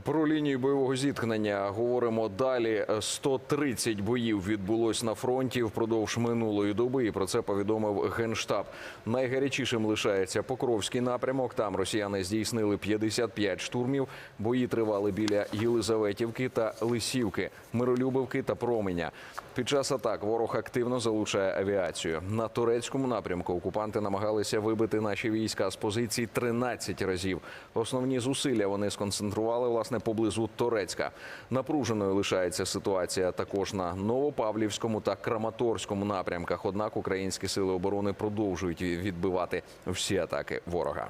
Про лінію бойового зіткнення говоримо далі. 130 боїв відбулось на фронті впродовж минулої доби. І про це повідомив генштаб. Найгарячішим лишається Покровський напрямок. Там росіяни здійснили 55 штурмів. Бої тривали біля Єлизаветівки та Лисівки, Миролюбівки та Променя. Під час атак ворог активно залучає авіацію. На турецькому напрямку окупанти намагалися вибити наші війська з позицій 13 разів. Основні зусилля вони сконцентрували власне поблизу Торецька. Напруженою лишається ситуація також на Новопавлівському та Краматорському напрямках. Однак українські сили оборони продовжують відбивати всі атаки ворога.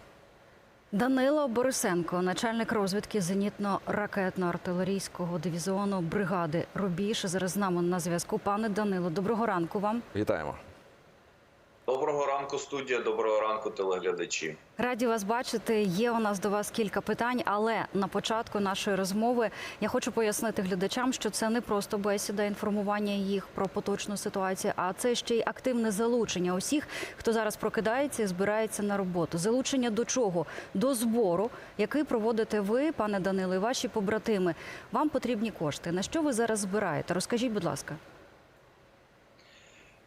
Данило Борисенко, начальник розвідки зенітно-ракетно-артилерійського дивізіону бригади Рубіж. Зараз з нами на зв'язку. Пане Данило, доброго ранку вам. Вітаємо. Доброго ранку, студія. Доброго ранку, телеглядачі. Раді вас бачити. Є у нас до вас кілька питань, але на початку нашої розмови я хочу пояснити глядачам, що це не просто бесіда, інформування їх про поточну ситуацію, а це ще й активне залучення усіх, хто зараз прокидається і збирається на роботу. Залучення до чого? До збору, який проводите ви, пане Данило, і ваші побратими. Вам потрібні кошти. На що ви зараз збираєте? Розкажіть, будь ласка.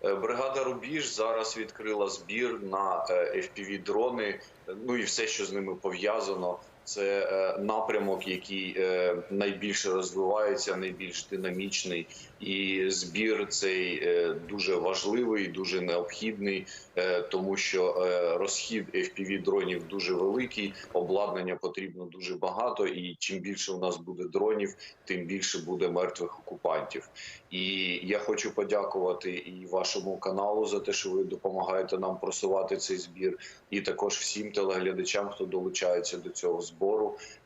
Е, Бригада Рубіж зараз відкрила збір на fpv дрони. Ну і все, що з ними пов'язано. Це е, напрямок, який е, найбільше розвивається, найбільш динамічний, і збір цей е, дуже важливий, дуже необхідний, тому що розхід fpv дронів дуже великий, обладнання потрібно дуже багато. І чим більше у нас буде дронів, тим більше буде мертвих окупантів. І я хочу подякувати і вашому каналу за те, що ви допомагаєте нам просувати цей збір, і також всім телеглядачам, хто долучається до цього збору.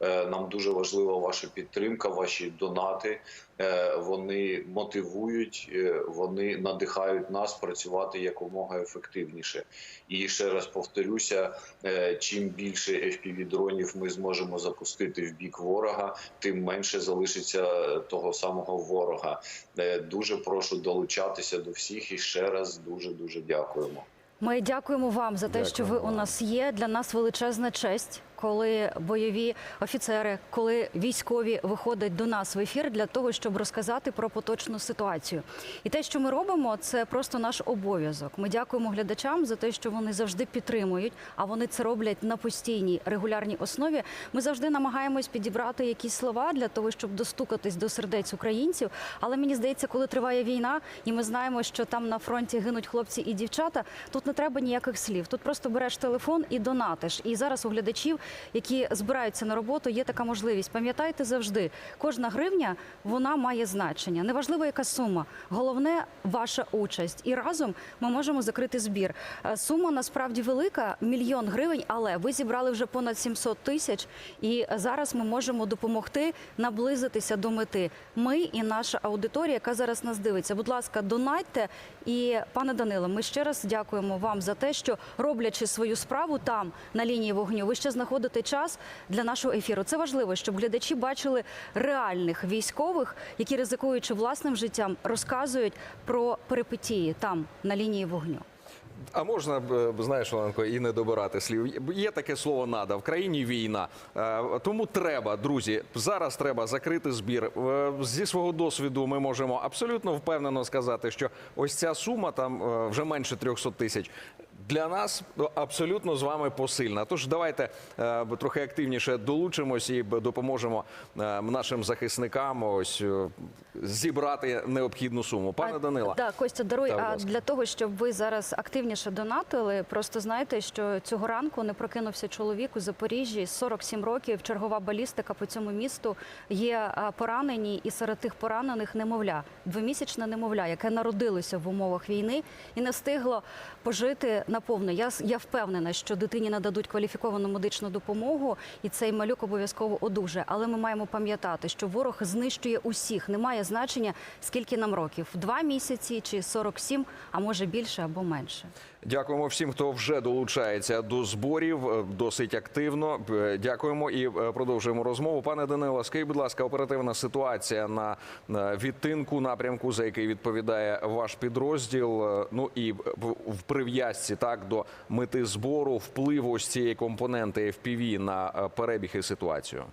Е, Нам дуже важлива ваша підтримка, ваші донати. Е, Вони мотивують, е, вони надихають нас працювати якомога ефективніше. І ще раз повторюся: чим більше fpv дронів ми зможемо запустити в бік ворога, тим менше залишиться того самого ворога. Дуже прошу долучатися до всіх і ще раз дуже дуже дякуємо. Ми дякуємо вам за те, що ви у нас є. Для нас величезна честь, коли бойові офіцери, коли військові виходять до нас в ефір для того, щоб розказати про поточну ситуацію. І те, що ми робимо, це просто наш обов'язок. Ми дякуємо глядачам за те, що вони завжди підтримують, а вони це роблять на постійній регулярній основі. Ми завжди намагаємось підібрати якісь слова для того, щоб достукатись до сердець українців. Але мені здається, коли триває війна, і ми знаємо, що там на фронті гинуть хлопці і дівчата. Тут не треба ніяких слів. Тут просто береш телефон і донатиш. І зараз у глядачів, які збираються на роботу, є така можливість. Пам'ятайте завжди, кожна гривня вона має значення. Неважливо, яка сума. Головне ваша участь. І разом ми можемо закрити збір. Е, Сума насправді велика мільйон гривень, але ви зібрали вже понад 700 тисяч. І зараз ми можемо допомогти наблизитися до мети. Ми і наша аудиторія, яка зараз нас дивиться. Будь ласка, донатьте. І пане Данило, ми ще раз дякуємо вам за те, що роблячи свою справу там на лінії вогню, ви ще знаходите час для нашого ефіру. Це важливо, щоб глядачі бачили реальних військових, які ризикуючи власним життям, розказують про перипетії там на лінії вогню. А можна е, знаєш, Оленко, і не добирати слів. Є таке слово нада в країні війна. Е, Тому треба, друзі, зараз треба закрити збір. Е, Зі свого досвіду ми можемо абсолютно впевнено сказати, що ось ця сума там вже менше 300 тисяч. Для нас абсолютно з вами посильна. Тож давайте е, трохи активніше долучимось і допоможемо е, нашим захисникам ось е, зібрати необхідну суму. Пане А, Данила, Да, Костя, даруй. Та, а для того, щоб ви зараз активніше донатили, просто знайте, що цього ранку не прокинувся чоловік у Запоріжжі, 47 років, чергова балістика по цьому місту. Є поранені, і серед тих поранених немовля, двомісячне немовля, яке народилося в умовах війни і не встигло пожити наповно. Я я впевнена, що дитині нададуть кваліфіковану медичну допомогу, і цей малюк обов'язково одужає. Але ми маємо пам'ятати, що ворог знищує усіх. Немає значення, скільки нам років: два місяці чи 47, а може більше або менше. Дякуємо всім, хто вже долучається до зборів е, досить активно. Е, Дякуємо і е, продовжуємо розмову. Пане Данило, скажіть, будь ласка, оперативна ситуація на відтинку напрямку, за який відповідає ваш підрозділ. Ну і в прив'язці так до мети збору, впливу ось цієї компоненти FPV на перебіг і ситуацію.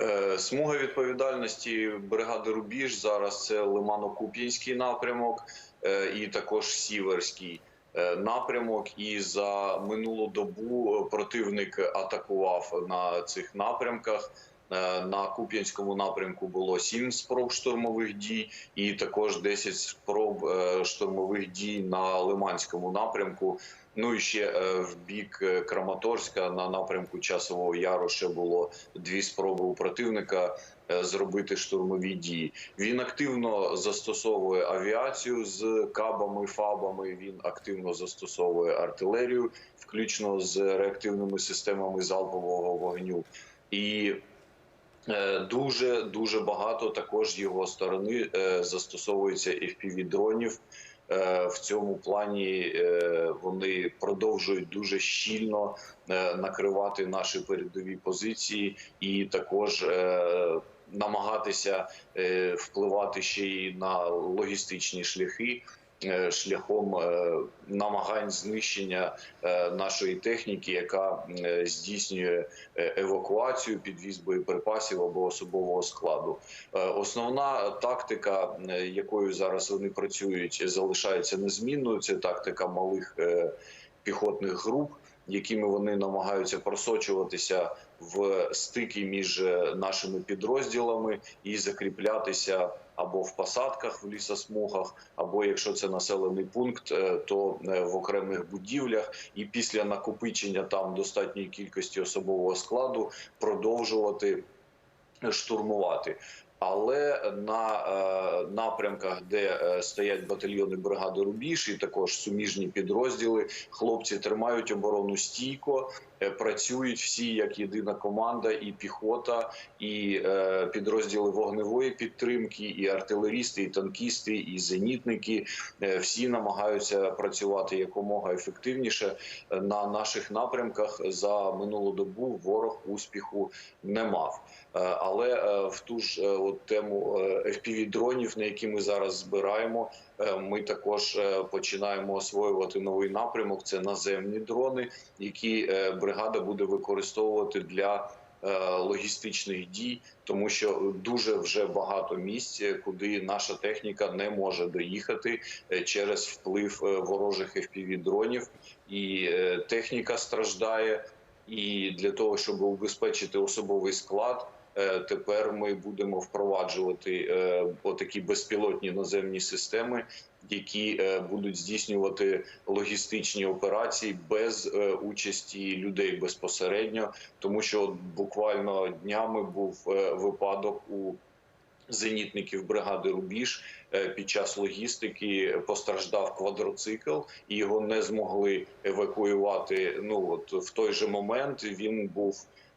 Е, Смуга відповідальності бригади Рубіж зараз це Лимано-Куп'янський напрямок е, і також Сіверський е, напрямок. І за минулу добу противник атакував на цих напрямках. Е, На Куп'янському напрямку було 7 спроб штурмових дій, і також 10 спроб е, штурмових дій на Лиманському напрямку. Ну і ще е, в бік Краматорська на напрямку Часового Яру ще було дві спроби у противника зробити штурмові дії. Він активно застосовує авіацію з кабами, фабами. Він активно застосовує артилерію, включно з реактивними системами залпового вогню. І дуже дуже багато також його сторони е, застосовується fpv дронів. Е, В цьому плані е, вони продовжують дуже щільно е, накривати наші передові позиції і також е, намагатися е, впливати ще й на логістичні шляхи. Е, Шляхом е, намагань знищення е, нашої техніки, яка здійснює евакуацію, підвіз боєприпасів або особового складу. Основна тактика, якою зараз вони працюють, залишається незмінною. Це тактика малих піхотних груп, якими вони намагаються просочуватися в стики між е, нашими підрозділами і закріплятися або в посадках в лісосмугах, або якщо це населений пункт, е, то е, в окремих будівлях, і після накопичення там достатньої кількості особового складу продовжувати штурмувати. Але на е, напрямках, де е, стоять батальйони бригади Рубіж, і також суміжні підрозділи, хлопці тримають оборону стійко, працюють всі як єдина команда, і піхота, і е, підрозділи вогневої підтримки, і артилерісти, і танкісти, і зенітники. Е, всі намагаються працювати якомога ефективніше Е, на наших напрямках. За минулу добу ворог успіху не мав. Е, Але е, в ту ж е, от тему fpv дронів, на які ми зараз збираємо, е, ми також е, починаємо освоювати новий напрямок. Це наземні дрони, які е, бригада буде використовувати для е, логістичних дій, тому що дуже вже багато місць, е, куди наша техніка не може доїхати е, через вплив е, ворожих fpv дронів, і е, техніка страждає. І для того, щоб убезпечити особовий склад, е, тепер ми будемо впроваджувати е, отакі безпілотні наземні системи, які е, будуть здійснювати логістичні операції без е, участі людей безпосередньо, тому що буквально днями був е, випадок у зенітників бригади Рубіж е, під час логістики постраждав квадроцикл, і його не змогли евакуювати. Ну от в той же момент він був е,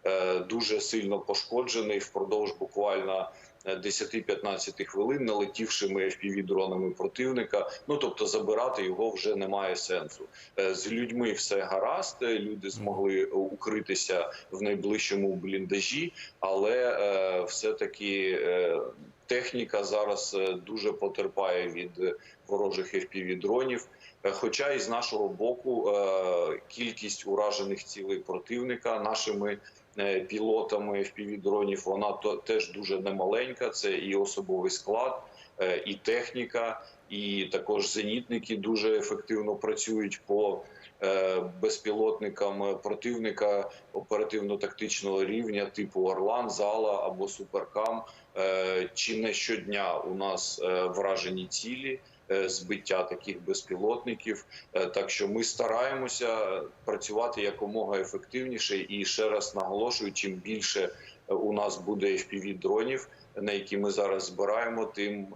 дуже сильно пошкоджений впродовж буквально. е, 10-15 хвилин налетівшими fpv дронами противника. Ну тобто забирати його вже немає сенсу. Е, З людьми все гаразд. е, Люди змогли укритися в найближчому бліндажі, але е, все-таки е, техніка зараз е, дуже потерпає від е, ворожих fpv дронів. Е, Хоча із нашого боку е, кількість уражених цілей противника нашими е, пілотами fpv дронів вона теж дуже немаленька. Це і особовий склад, е, і техніка, і також зенітники дуже ефективно працюють по е, безпілотникам противника оперативно-тактичного рівня, типу Орлан, Зала або Суперкам. Е, Чи не щодня у нас е, вражені цілі. Е, Збиття таких безпілотників, Е, так що ми стараємося працювати якомога ефективніше. І ще раз наголошую, чим більше е, у нас буде fpv дронів, на які ми зараз збираємо, тим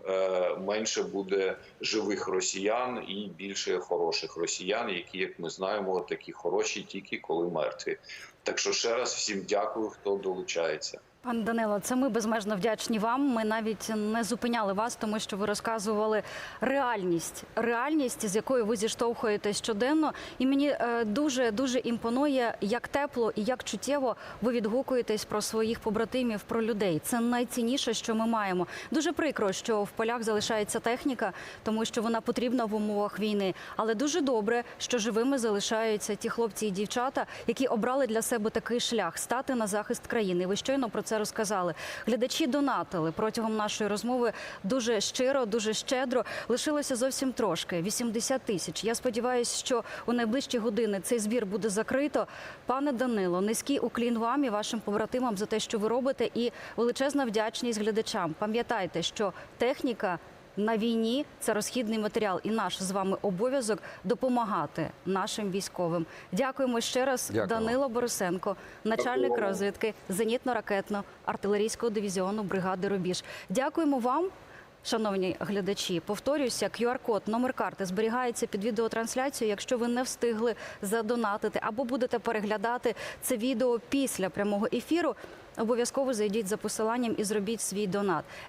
менше буде живих росіян і більше хороших росіян, які, як ми знаємо, такі хороші тільки коли мертві. Так що ще раз всім дякую, хто долучається. Пан Данило, це ми безмежно вдячні вам. Ми навіть не зупиняли вас, тому що ви розказували реальність, реальність, з якою ви зіштовхуєтесь щоденно. І мені е, дуже дуже імпонує, як тепло і як чуттєво ви відгукуєтесь про своїх побратимів, про людей. Це найцінніше, що ми маємо. Дуже прикро, що в полях залишається техніка, тому що вона потрібна в умовах війни. Але дуже добре, що живими залишаються ті хлопці і дівчата, які обрали для себе такий шлях стати на захист країни. Ви щойно про це все розказали. Глядачі донатили протягом нашої розмови дуже щиро, дуже щедро. Лишилося зовсім трошки 80 тисяч. Я сподіваюся, що у найближчі години цей збір буде закрито. Пане Данило, низький уклін вам і вашим побратимам за те, що ви робите, і величезна вдячність глядачам. Пам'ятайте, що техніка. На війні це розхідний матеріал, і наш з вами обов'язок допомагати нашим військовим. Дякуємо ще раз, Дякую. Данило Борисенко, начальник Дякую. розвідки зенітно-ракетно-артилерійського дивізіону бригади Рубіж. Дякуємо вам. Шановні глядачі, повторюся, QR-код, номер карти зберігається під відеотрансляцією. Якщо ви не встигли задонатити або будете переглядати це відео після прямого ефіру, обов'язково зайдіть за посиланням і зробіть свій донат.